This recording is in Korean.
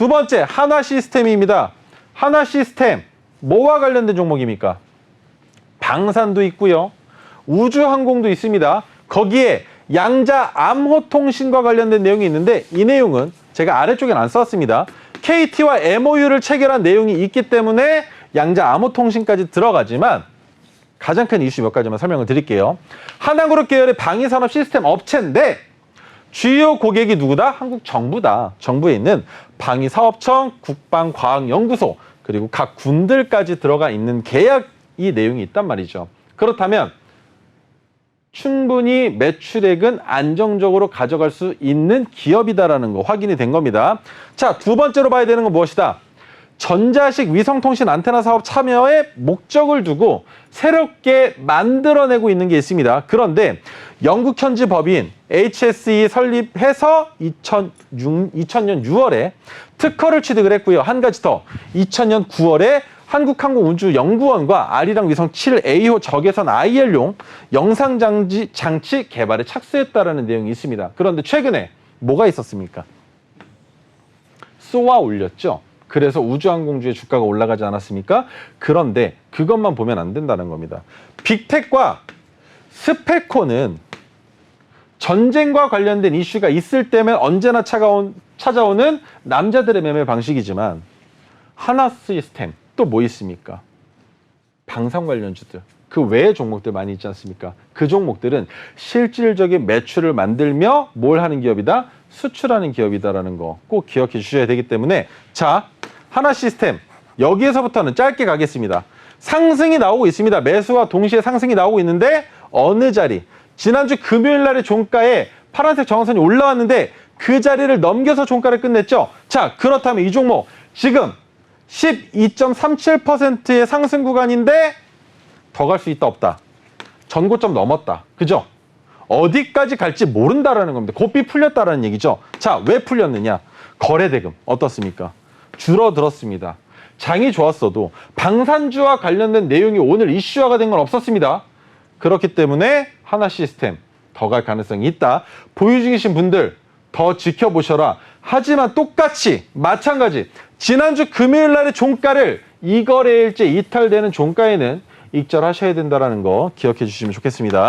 두 번째 한화 시스템입니다. 한화 시스템 뭐와 관련된 종목입니까? 방산도 있고요. 우주항공도 있습니다. 거기에 양자 암호통신과 관련된 내용이 있는데 이 내용은 제가 아래쪽엔 안 썼습니다. KT와 MOU를 체결한 내용이 있기 때문에 양자 암호통신까지 들어가지만 가장 큰 이슈 몇 가지만 설명을 드릴게요. 하나그룹 계열의 방위산업 시스템 업체인데 주요 고객이 누구다? 한국 정부다. 정부에 있는 방위사업청, 국방과학연구소, 그리고 각 군들까지 들어가 있는 계약 이 내용이 있단 말이죠. 그렇다면 충분히 매출액은 안정적으로 가져갈 수 있는 기업이다라는 거 확인이 된 겁니다. 자, 두 번째로 봐야 되는 건 무엇이다? 전자식 위성통신 안테나 사업 참여에 목적을 두고 새롭게 만들어내고 있는 게 있습니다. 그런데 영국 현지 법인 HSE 설립해서 2006, 2000년 6월에 특허를 취득을 했고요. 한 가지 더 2000년 9월에 한국항공우주연구원과 아리랑 위성 7A호 적외선 IL용 영상장치 장치 개발에 착수했다라는 내용이 있습니다. 그런데 최근에 뭐가 있었습니까? 쏘아 올렸죠. 그래서 우주항공주의 주가가 올라가지 않았습니까? 그런데 그것만 보면 안 된다는 겁니다. 빅텍과 스페코는 전쟁과 관련된 이슈가 있을 때면 언제나 차가운, 찾아오는 남자들의 매매 방식이지만 하나 시스템 또 뭐 있습니까? 방산 관련주들 그 외의 종목들 많이 있지 않습니까? 그 종목들은 실질적인 매출을 만들며 뭘 하는 기업이다? 수출하는 기업이다라는 거 꼭 기억해 주셔야 되기 때문에 자 하나 시스템 여기에서부터는 짧게 가겠습니다. 상승이 나오고 있습니다. 매수와 동시에 상승이 나오고 있는데 어느 자리? 지난주 금요일 날의 종가에 파란색 정선이 올라왔는데 그 자리를 넘겨서 종가를 끝냈죠. 자 그렇다면 이 종목 지금 12.37%의 상승 구간인데 더 갈 수 있다 없다. 전고점 넘었다. 그죠? 어디까지 갈지 모른다라는 겁니다. 고삐 풀렸다라는 얘기죠. 자, 왜 풀렸느냐? 거래 대금 어떻습니까? 줄어들었습니다. 장이 좋았어도 방산주와 관련된 내용이 오늘 이슈화가 된 건 없었습니다. 그렇기 때문에 하나 시스템 더 갈 가능성이 있다. 보유 중이신 분들 더 지켜보셔라. 하지만 똑같이 마찬가지 지난주 금요일 날의 종가를 이 거래일째 이탈되는 종가에는 익절하셔야 된다는 거 기억해 주시면 좋겠습니다.